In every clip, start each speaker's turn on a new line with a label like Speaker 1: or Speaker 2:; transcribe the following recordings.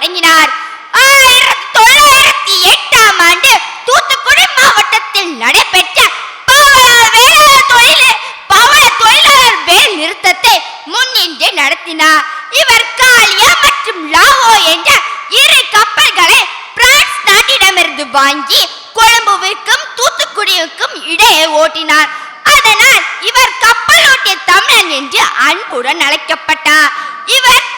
Speaker 1: தொடங்கினார். ஆயிரத்தி தொள்ளாயிரத்தி எட்டாம் ஆண்டு தூத்துக்குடி மாவட்டத்தில் நடைபெற்ற நிறுத்தத்தை முன்னின்று நடத்தினார். இவர் காலியா மற்றும் லாவோ என்ற இரு கப்பல்களை பிரான்ஸ் நாட்டிடமிருந்து வாங்கி கொழும்புவிற்கும் தூத்துக்குடிக்கும் இடையே ஓட்டினார். அதனால் இவர் கப்பலோட்டிய தமிழன் என்று அன்புடன் அழைக்கப்பட்டார். இவர்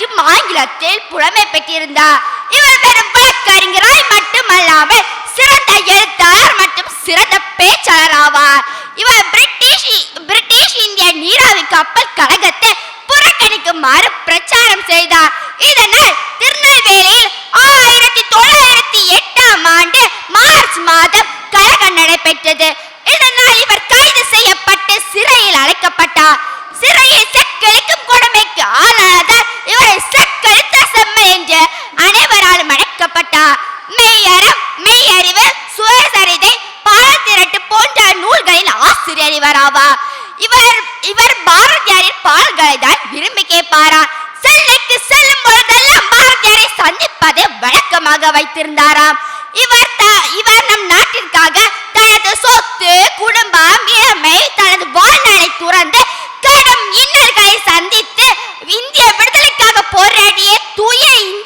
Speaker 1: மற்றும் ஆங்கிலத்தில் புலமை பெற்றிருந்தார் இவர் வெறும் வழக்கறிஞராய் மட்டுமல்லாமல் சிறந்த எழுத்தாளர் மற்றும் சிறந்த பேச்சாளர் ஆவார். இவர் பிரிட்டிஷ் பிரிட்டிஷ் இந்திய நீராவி கப்பல் கழகத்தை புறக்கணிக்குமாறு பிரச்சாரம் செய்தார். இதனால் திருநெல்வேலியில் ஆயிரத்தி தொள்ளாயிரத்தி எட்டாம் ஆண்டு மார்ச் மாதம் அனைவராலும் அழைக்கப்பட்டார் மெய்யறம் மெய்யறிவு சுயசரிதை பாலத்திரட்டு போன்ற நூல்களின் ஆசிரியர் இவர் ஆவார் இவர் இவர் பாரதியாரின் பாடல்களை தான் விரும்பி கேட்பாராம் செல்லைக்கு செல்லும் பொழுதெல்லாம் பாரதியாரை சந்திப்பதை வழக்கமாக வைத்திருந்தாராம். இவர் இவர் நம் நாட்டிற்காக தனது சொத்து குடும்பம் இளமை தனது வாழ்நாளை துறந்து கடும் இன்னல்களை சந்தித்து இந்திய விடுதலைக்காக போராடிய தூய இந்திய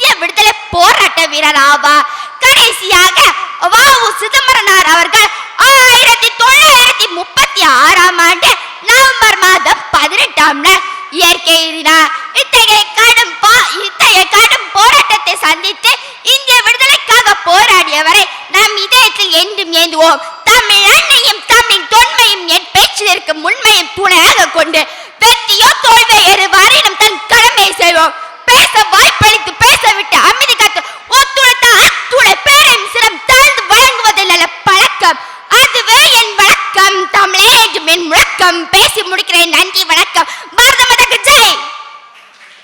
Speaker 1: வீரர் ஆவார் கடைசியாக வாவு சிதம்பரனார் அவர்கள் ஆயிரத்தி தொள்ளாயிரத்தி முப்பத்தி ஆறாம் ஆண்டு நவம்பர் மாதம் பதினெட்டாம் நாள் இயற்கை எய்தினார் இத்தகைய கடும் பா- இத்தகைய கடும் போராட்டத்தை சந்தித்து இந்திய விடுதலைக்காக போராடியவரை நம் இதயத்தில் என்றும் ஏந்துவோம். தமிழ் அன்னையும் தமிழ் தொன்மையும் என் பேச்சிலிருக்கும் உண்மையும் துணையாக கொண்டு வெற்றியோ தோல்வியோ எது வரையிலும் தன் கடமையை செய்வோம். பேச வாய் பேசி முடிக்கிறேன். நன்றி வணக்கம். பாரத மாதாக்கு ஜெய்.